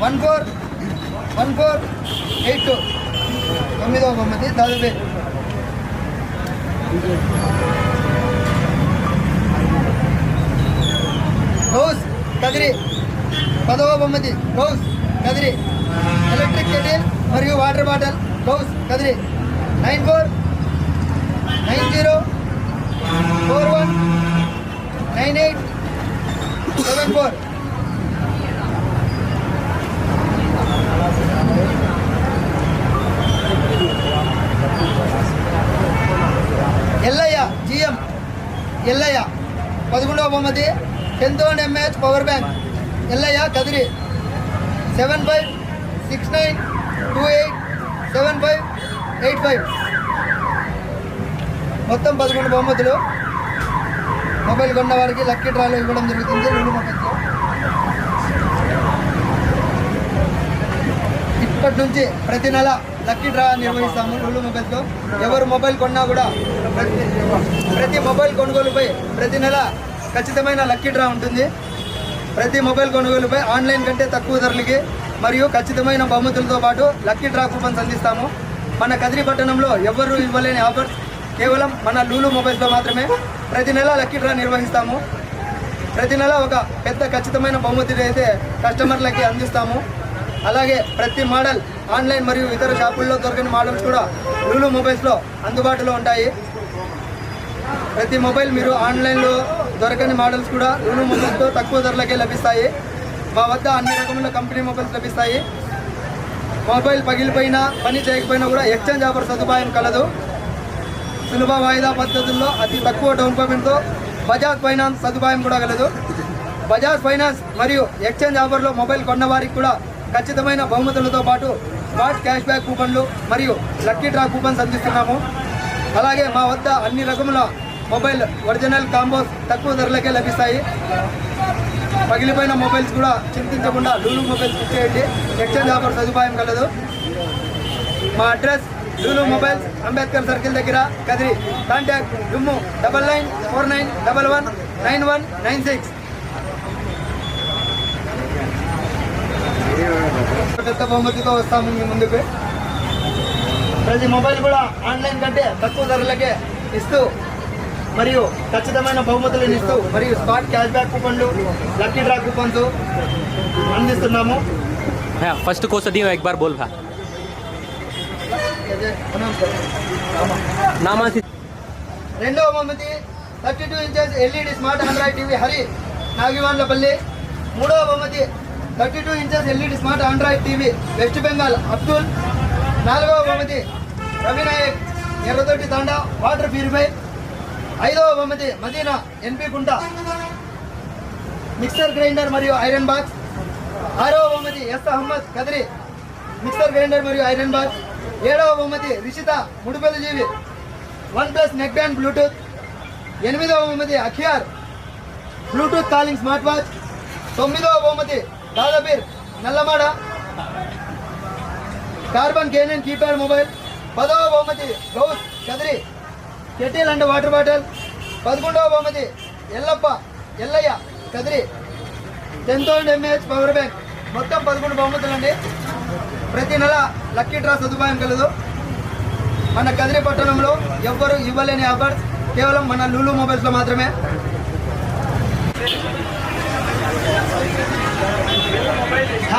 One four one four eight two తొమ్మిదవ బహుమతి దాదాపు రోజ్ కదిరి పదవ బహుమతి రోజ్ కదిరి ఎలక్ట్రిక్ కెటిల్ మరియు water bottle Rose Kadiri nine four nine zero four one nine eight seven four Yellaiah GM Yellaiah పదకొండవ బహుమతి ten MAH power bank. Yellaiah Kadiri. Seven five six nine two eight seven five eight five. మొత్తం పదకొండు బహుమతులు. Mobile కొన్న వారికి lucky డ్రాలో ఇవ్వడం జరుగుతుంది. రెండు మొబైల్తో ఇప్పటి నుంచి ప్రతి నెల లక్కీ డ్రా నిర్వహిస్తాము లూలు మొబైల్తో ఎవరు మొబైల్ కొన్నా కూడా ప్రతి ప్రతి మొబైల్ కొనుగోలుపై ప్రతి నెల ఖచ్చితమైన లక్కీ డ్రా ఉంటుంది. ప్రతి మొబైల్ కొనుగోలుపై ఆన్లైన్ కంటే తక్కువ ధరలకి మరియు ఖచ్చితమైన బహుమతులతో పాటు లక్కీ డ్రా కూపన్స్ అందిస్తాము. మన కదిరి పట్టణంలో ఎవరు ఇవ్వలేని ఆఫర్స్ కేవలం మన లూలు మొబైల్స్లో మాత్రమే ప్రతి నెల లక్కీ డ్రా నిర్వహిస్తాము. ప్రతి నెల ఒక పెద్ద ఖచ్చితమైన బహుమతిని అయితే కస్టమర్లకి అందిస్తాము. అలాగే ప్రతి మోడల్ ఆన్లైన్ మరియు ఇతర షాపుల్లో దొరకని మోడల్స్ కూడా లూలు మొబైల్స్లో అందుబాటులో ఉంటాయి. ప్రతి మొబైల్ మీరు ఆన్లైన్లో దొరకని మోడల్స్ కూడా లూలు మొబైల్స్తో తక్కువ ధరలకే లభిస్తాయి. మా వద్ద అన్ని రకముల కంపెనీ మొబైల్స్ లభిస్తాయి. మొబైల్ పగిలిపోయినా పని చేయకపోయినా కూడా ఎక్స్చేంజ్ ఆఫర్ సదుపాయం కలదు. సులభ వాయిదా పద్ధతుల్లో అతి తక్కువ డౌన్ పేమెంట్తో బజాజ్ ఫైనాన్స్ సదుపాయం కూడా కలదు. బజాజ్ ఫైనాన్స్ మరియు ఎక్స్చేంజ్ ఆఫర్లో మొబైల్ కొన్న వారికి కూడా ఖచ్చితమైన బహుమతులతో పాటు స్మార్ట్ క్యాష్ బ్యాక్ కూపన్లు మరియు లక్కీ డ్రా కూపన్స్ అందిస్తున్నాము. అలాగే మా వద్ద అన్ని రకముల మొబైల్ ఒరిజినల్ కాంబోస్ తక్కువ ధరలకే లభిస్తాయి. పగిలిపోయిన మొబైల్స్ కూడా చింతించకుండా లూలు మొబైల్స్ ఇచ్చేయండి ఎక్స్చేంజ్ ఆఫర్ సదుపాయం కలదు. మా address Lulu mobiles Ambedkar circle దగ్గర Kadiri. Contact డుమ్ము double nine four nine double one nine one nine six. పెద్ద బహుమతితో వస్తాము మీ ముందుకు. ప్రతి మొబైల్ కూడా ఆన్లైన్ కంటే తక్కువ ధరలకే ఇస్తూ మరియు ఖచ్చితమైన బహుమతులను ఇస్తూ మరియు స్పాట్ క్యాష్ బ్యాక్ కూపన్లు లక్కీ డ్రా కూపన్స్ అందిస్తున్నాము. ఫస్ట్ కోసం నీ ఎక్ బార్ బోల్ రెండవ బహుమతి thirty two inches LED smart Android TV Hari Nagivanlapalli మూడవ బహుమతి thirty two inches LED smart Android TV West Bengal Abdul నాలుగవ బహుమతి రవినాయక్ ఎర్రదొడ్డి తాండ వాటర్ ప్యూరిఫై ఐదవ బహుమతి Madina NP Kunta. Mixer grinder మరియు ఐరన్ బాక్స్. ఆరవ బహుమతి S Ahmed Kadiri. Mixer grinder మరియు ఐరన్ బాక్స్. ఏడవ బహుమతి రిషిత ముడిపల్లి జీవి. OnePlus neck band bluetooth. ఎనిమిదవ బహుమతి Akhiyar. Bluetooth calling smart watch. తొమ్మిదవ బహుమతి దాదాపీర్ నల్లమాడ కార్బన్ కేనన్ కీప్యాడ్ మొబైల్. పదవ బహుమతి Ghouse Kadiri kettle and water bottle. పదకొండవ బహుమతి Yellappa Yellaiah Kadiri ten thousand mAh power bank. మొత్తం పదకొండు బహుమతులు అండి ప్రతి నెల లక్కీ డ్రా సదుపాయం కలదు. మన కదిరి పట్టణంలో ఎవ్వరు ఇవ్వలేని ఆఫర్స్ కేవలం మన లూలు మొబైల్స్లో మాత్రమే.